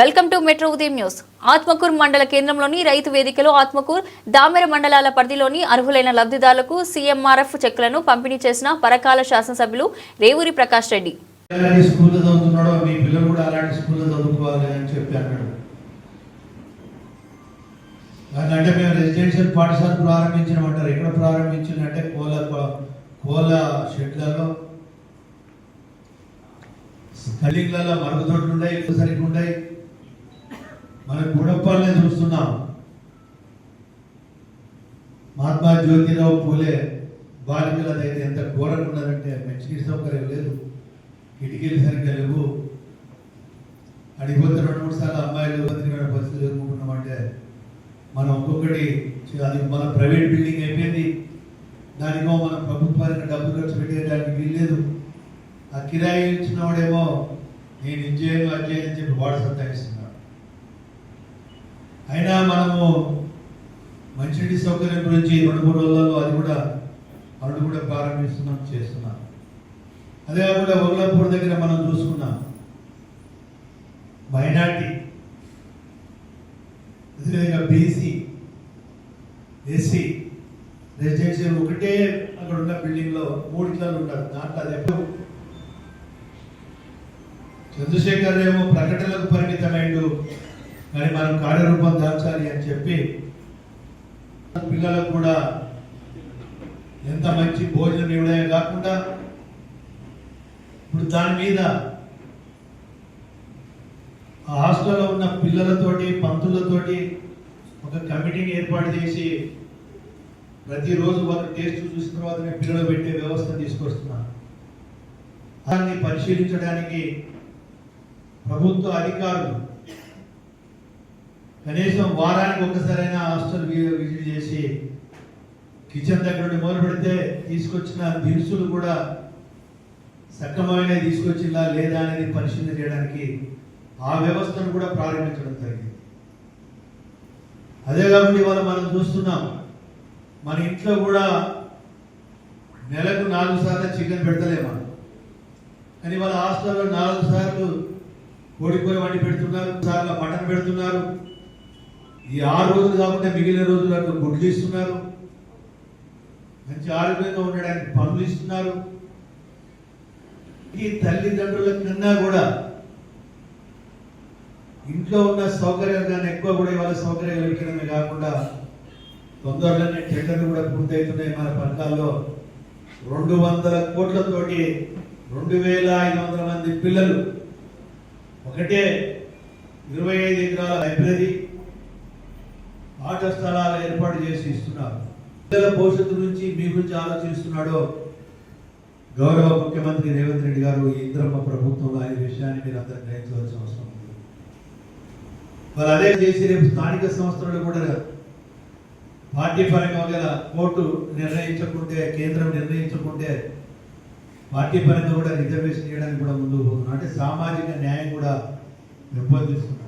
Welcome to metro ఉదయం news. Atmakur మండల కేంద్రంలోని రైతు వేదికలో ఆత్మకూర్ దామెర మండలాల పరిధిలోని అర్హులైన లబ్ధిదారులకు సీఎంఆర్ఎఫ్ చెక్కులను పంపిణీ చేసిన పరకాల శాసనసభ్యులు రేవూరి ప్రకాష్ రెడ్డి. అంటే మేము రెసిడెన్షియల్ పాఠశాల ఎక్కడ ప్రారంభించిందంటే కోల కోల షెడ్లలో. మరుగుదొడ్లు ఉన్నాయి సరిగ్గా ఉన్నాయి మన గుడప్పాలనే చూస్తున్నాం. మహాత్మా జ్యోతిరావు పూలే బాలికల దగ్గర ఎంత ఘోరంగా ఉన్నదంటే మంచినీటి సౌకర్యం లేదు. కిటికీలు సరిగ్గా లేవు. అడిగిపోతే రెండు మూడు సార్లు అమ్మాయిలు బతికిన పరిస్థితులు ఎదుర్కొంటున్నామంటే మనం ఒక్కొక్కటి అది మన ప్రైవేట్ బిల్డింగ్ అయిపోయింది. దానికో మనం ప్రభుత్వానికి డబ్బులు ఖర్చు పెట్టేదానికి వీల్లేదు ఆ కిరాయి ఇచ్చిన వాడేమో నేను ఇది చేయను అది చేయను అని చెప్పి వాడు సత్తాయిస్తున్నాడు అయినా మనము మంచినీటి సౌకర్యం గురించి రెండు మూడు రోజులలో అది కూడా పనులు కూడా ప్రారంభిస్తున్నాం చేస్తున్నాం. అదే కాకుండా ఒగ్లాపూర్ దగ్గర మనం చూసుకున్నాం. మైనార్టీ. అదేవిధంగా బీసీ ఎస్సీ రెసిడెన్షియల్ ఒకటే అక్కడ ఉన్న బిల్డింగ్లో మూడు ఇట్లాలు ఉంటారు. దాంట్లో అది ఎప్పుడు చంద్రశేఖర్ ఏమో ప్రకటనలకు పరిమితమైండు. కానీ మనం కార్యరూపం దాల్చాలి అని చెప్పి పిల్లలకు కూడా ఎంత మంచి భోజనం ఇవ్వడమే కాకుండా ఇప్పుడు దాని మీద ఆ హాస్టల్లో ఉన్న పిల్లలతోటి పంతులతోటి ఒక కమిటీని ఏర్పాటు చేసి ప్రతిరోజు వాళ్ళు టేస్ట్ చూసిన తర్వాతనే పిల్లలు పెట్టే వ్యవస్థ తీసుకొస్తున్నారు. దాన్ని పరిశీలించడానికి ప్రభుత్వ అధికారులు కనీసం వారానికి ఒకసారైనా హాస్టల్ వి- విజిట్ చేసి కిచెన్ దగ్గర నుండి మొదలు పెడితే తీసుకొచ్చిన దినుసులు కూడా సక్రమమైన తీసుకొచ్చిందా లేదా అనేది పరిశీలన చేయడానికి ఆ వ్యవస్థను కూడా ప్రారంభించడం జరిగింది. అదే కాకుండా ఇవాళ మనం చూస్తున్నాం మన ఇంట్లో కూడా నెలకు నాలుగు సార్లు చికెన్ పెడతలేమా కానీ వాళ్ళ హాస్టల్లో నాలుగు సార్లు కోడికూర వండి పెడుతున్నారు సార్లు మటన్ పెడుతున్నారు ఈ ఆరు రోజులు కాకుండా మిగిలిన రోజులకు గుడ్లు ఇస్తున్నారు మంచి ఆరోగ్యంగా ఉండడానికి పనులు ఇస్తున్నారు. ఈ తల్లిదండ్రుల కన్నా కూడా ఇంట్లో ఉన్న సౌకర్యాలు కానీ ఎక్కువ కూడా ఇవాళ సౌకర్యాలు ఇవ్వడమే కాకుండా తొందరలోనే టెండర్లు కూడా పూర్తవుతున్నాయి మన పథకాల్లో రెండు వందల కోట్లతోటి రెండు వేల ఐదు వందల మంది పిల్లలు ఒకటే ఇరవై ఐదు ఎకరాల లైబ్రరీ ఆట స్థలాలు ఏర్పాటు చేసి ఇస్తున్నారు. పిల్లల భవిష్యత్తు నుంచి మీ గురించి ఆలోచిస్తున్నాడో గౌరవ ముఖ్యమంత్రి రేవంత్ రెడ్డి గారు ఈ ఇంద్రమ్మ ప్రభుత్వంలో అనే విషయాన్ని మీరు అందరూ గ్రహించవలసిన అవసరం ఉంది. వాళ్ళు అదే చేసి రేపు స్థానిక సంస్థలు కూడా పార్టీ పరంగా గల కోర్టు నిర్ణయించకుంటే కేంద్రం నిర్ణయించకుంటే పార్టీ పరంగా కూడా రిజర్వేషన్ చేయడానికి కూడా ముందుకు పోతున్నాం అంటే సామాజిక న్యాయం కూడా పెంపొందిస్తున్నాం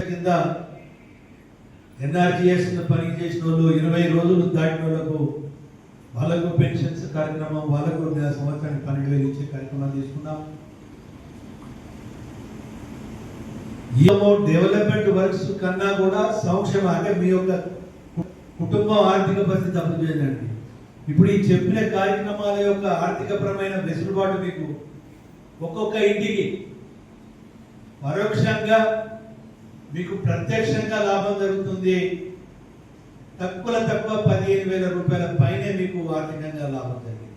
కింద ఎన్ఆర్జీఎస్ పని చేసిన వాళ్ళు ఇరవై రోజులు దాటిన వాళ్ళకు వాళ్ళకు పెన్షన్స్ కార్యక్రమం వాళ్ళకు నెల సంవత్సరానికి పన్నెండు వేలు ఇచ్చే కార్యక్రమం తీసుకున్నాం ఏమో డెవలప్మెంట్ వర్క్స్ కన్నా కూడా సంక్షేమ అంటే మీ యొక్క కుటుంబం ఆర్థిక పరిస్థితి అభివృద్ధి చేయండి ఇప్పుడు ఈ చెప్పిన కార్యక్రమాల యొక్క ఆర్థికపరమైన వెసులుబాటు మీకు ఒక్కొక్క ఇంటికి. పరోక్షంగా మీకు ప్రత్యక్షంగా లాభం జరుగుతుంది. తక్కువ తక్కువ పదిహేను వేల రూపాయల పైనే మీకు ఆర్థికంగా లాభం జరిగింది.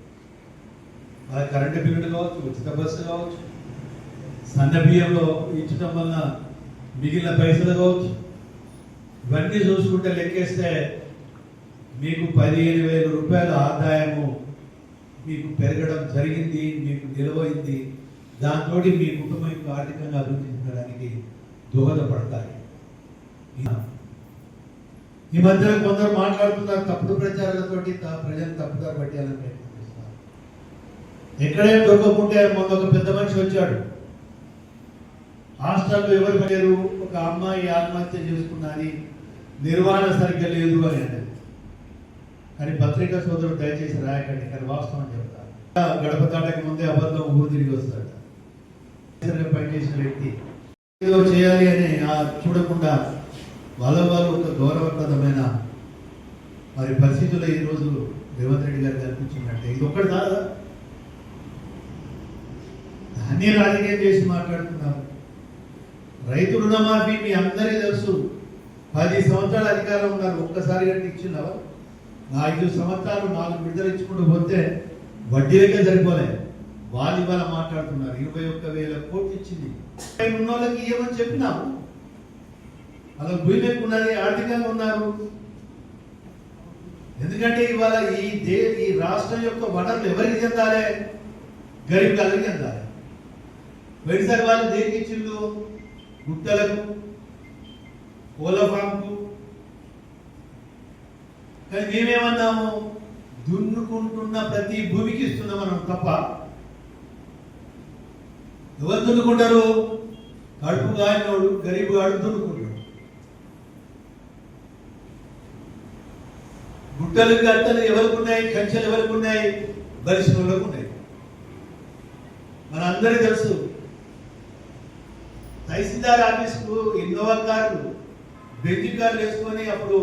అలా కరెంటు బిల్లులు కావచ్చు ఉచిత బస్సు కావచ్చు సన్న బియ్యంలో ఇచ్చడం వలన మిగిలిన పైసలు కావచ్చు ఇవన్నీ చూసుకుంటే లెక్కేస్తే మీకు పదిహేను వేల రూపాయల ఆదాయము మీకు పెరగడం జరిగింది మీకు నిలవైంది. దాంతో మీ కుటుంబం యొక్క ఆర్థికంగా అభివృద్ధి చెందడానికి దోహదపడతాయి. ఈ మధ్యన కొందరు మాట్లాడుతున్నారు తప్పుడు ప్రచారాలతోటి ప్రజలను ప్రజలు తప్పుదారి పట్టేయాలని ప్రయత్నిస్తారు ఎక్కడైనా దొరకకుంటే మొన్న ఒక పెద్ద మనిషి వచ్చాడు. హాస్టల్లో ఎవరు లేరు ఒక అమ్మాయి ఆత్మహత్య చేసుకున్నది నిర్వహణ సరిగ్గా లేదు అని అన్నది. కానీ పత్రికా సోదరుడు దయచేసి రాయకండి కానీ వాస్తవం చెప్తారు గడప దాటక ముందే అబద్ధం ఊరు తిరిగి వస్తాడు పనిచేసిన వ్యక్తి ఏదో చేయాలి అని ఆ చూడకుండా వాళ్ళ వాళ్ళు ఒక గౌరవప్రదమైన మరి పరిస్థితుల్లో ఈరోజు రేవంత్ రెడ్డి గారు కనిపించిందంటే ఇది ఒక్కటి కాదా? దాన్ని రాజకీయం చేసి మాట్లాడుతున్నారు. రైతు రుణమాఫీ మీ అందరికీ తెలుసు. పది సంవత్సరాల అధికారం ఉన్నారు. ఒక్కసారి గట్టి ఇచ్చినావా? నా ఐదు సంవత్సరాలు నాలుగు విడుదల ఇచ్చుకుంటూ పోతే వడ్డీలకే సరిపోలేదు వాలిబాల మాట్లాడుతున్నారు. ఇరవై ఒక్క వేల కోట్లు ఇచ్చింది. ఉన్న వాళ్ళకి ఇవ్వమని చెప్పినాము అలా భూమి ఉన్నది ఆర్థికంగా ఉన్నారు. ఎందుకంటే ఇవాళ ఈ దే ఈ రాష్ట్రం యొక్క వనరులు ఎవరికి చెందాలి? గరీబ్ వాళ్ళకి చెందాలి. వెడిసారి వాళ్ళు దేనికి ఇచ్చిండు గుట్టలకు కోళ్ళ ఫామ్కు. కానీ మేమేమన్నాము? దున్నుకుంటున్న ప్రతి భూమికి ఇస్తున్నాం మనం తప్ప ఎవరు దున్నుకుంటారు కడుపు కాయనోడు గరీబు గాడు దున్నుకుంటాడు గుట్టలు గట్టలు ఎవరికి ఉన్నాయి కంచెలు ఎవరికి ఉన్నాయి బలిసిన వాళ్ళకు ఉన్నాయి మనందరికీ తెలుసు తహసీల్దార్ ఆఫీస్కు ఇన్నోవా కార్లు బెంజి కార్లు వేసుకొని అప్పుడు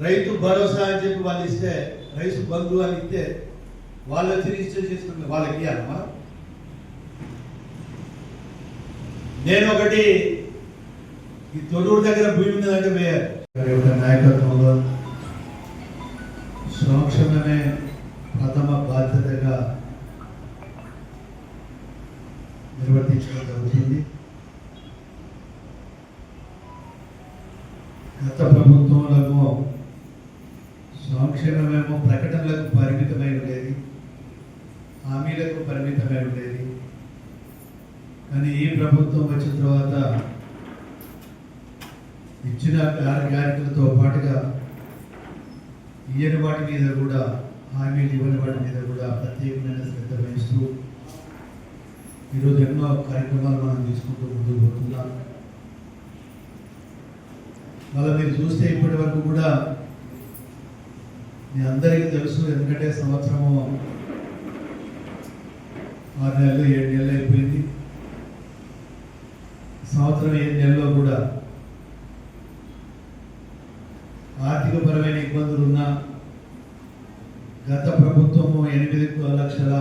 రైతు భరోసా అని చెప్పి వాళ్ళు ఇస్తే రైతు బంధు అని ఇస్తే వాళ్ళు వచ్చి రిజిస్టర్ చేసుకుంటే వాళ్ళకి ఇవ్వాలి మనం? నేను ఒకటి ఈ తొడూరు దగ్గర భూమి ఉన్నదంటే వేయాలి. నాయకత్వంలో సంక్షేమమే ప్రథమ బాధ్యతగా నిర్వర్తించడం జరుగుతుంది. గత ప్రభుత్వంలో సంక్షేమమేమో ప్రకటనలకు పరిమితమై ఉండేది. హామీలకు పరిమితమై ఉండేది. కానీ ఈ ప్రభుత్వం వచ్చిన తర్వాత ఇచ్చిన గ్యారెంటీలతో పాటుగా ఇయ్యని వాటి మీద కూడా హామీలు ఇవ్వని వాటి మీద కూడా ప్రత్యేకమైన శ్రద్ధ వహిస్తూ ఈరోజు ఎన్నో కార్యక్రమాలు మనం తీసుకుంటూ ముందుకు పోతున్నాం. మళ్ళీ మీరు చూస్తే ఇప్పటి వరకు కూడా మీ అందరికీ తెలుసు ఎందుకంటే సంవత్సరము ఆరు నెలలు ఏడు నెలలు అయిపోయింది. సంవత్సరం ఏడు కూడా ఆర్థికపరమైన ఇబ్బందులు ఉన్నా గత ప్రభుత్వము ఎనిమిది లక్షల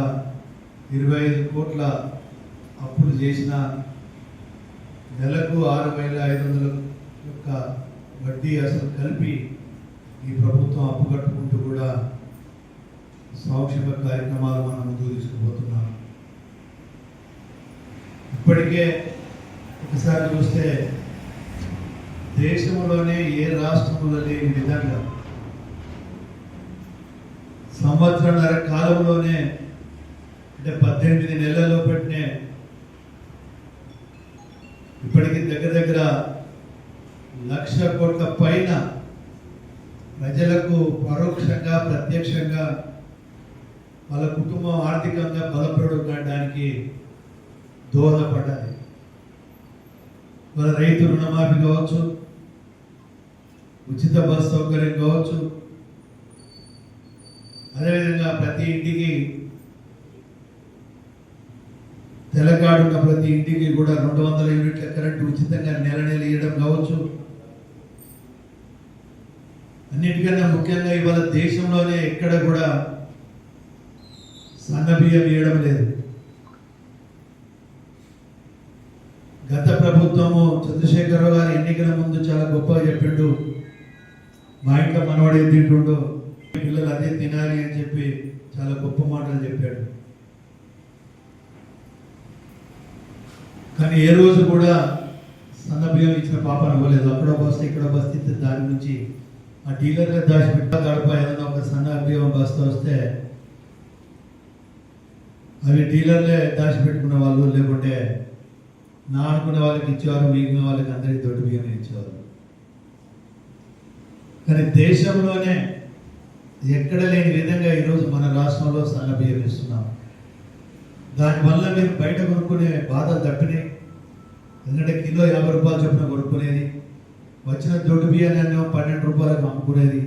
ఇరవై ఐదు కోట్ల అప్పులు చేసిన నెలకు ఆరు వేల ఐదు వందల యొక్క వడ్డీ అసలు కలిపి ఈ ప్రభుత్వం అప్పు కట్టుకుంటూ కూడా సంక్షేమ కార్యక్రమాలు మనం ముందుకు తీసుకుపోతున్నాం. ఇప్పటికే ఒకసారి చూస్తే దేశంలోనే ఏ రాష్ట్రంలో లేని విధంగా. సంవత్సరంన్నర కాలంలోనే అంటే పద్దెనిమిది నెలల్లో పెట్టినే ఇప్పటికి దగ్గర దగ్గర లక్ష కోట్ల పైన ప్రజలకు పరోక్షంగా ప్రత్యక్షంగా వాళ్ళ కుటుంబం ఆర్థికంగా బలపడడానికి దోహదపడ్డాయి మన రైతు రుణమాఫీ కావచ్చు ఉచిత బస్ సౌకర్యం కావచ్చు. అదేవిధంగా ప్రతి ఇంటికి తెలంగాణ ఉన్న ప్రతి ఇంటికి కూడా రెండు వందల యూనిట్ల కరెంటు ఉచితంగా నెల నెల ఇవ్వడం కావచ్చు. అన్నిటికన్నా ముఖ్యంగా ఇవాళ దేశంలోనే ఎక్కడ కూడా సన్న బియ్యం ఇవ్వడం లేదు. గత ప్రభుత్వము చంద్రశేఖరరావు గారు ఎన్నికల ముందు చాలా గొప్పగా చెప్పిండు. మా ఇంట్లో మనవాడు ఏం తింటుండో పిల్లలు అదే తినాలి అని చెప్పి చాలా గొప్ప మాటలు చెప్పాడు. కానీ ఏ రోజు కూడా సన్నబియ్యం ఇచ్చిన పాపను అవ్వలేదు. అక్కడ బస్తా ఇక్కడ బస్తా ఇస్తే దాని నుంచి ఆ డీలర్గా దాచిపెట్ట గడప ఏదైనా ఒక సన్న బియ్యం బస్తా వస్తే అవి డీలర్లే దాచిపెట్టుకున్న వాళ్ళు లేకుంటే నా అనుకున్న వాళ్ళకి ఇచ్చేవారు మిగిలిన వాళ్ళకి అందరికి దొడ్డు బియ్యం ఇచ్చేవారు కానీ దేశంలోనే ఎక్కడ లేని విధంగా ఈరోజు మన రాష్ట్రంలో సన్న బియ్యం ఇస్తున్నాం. దానివల్ల మీరు బయట కొనుక్కునే బాధలు తప్పినాయి. ఎందుకంటే కిలో యాభై రూపాయలు చొప్పున కొనుక్కునేది వచ్చిన దొడ్డు బియ్యాన్ని పన్నెండు రూపాయలకు అమ్ముకునేది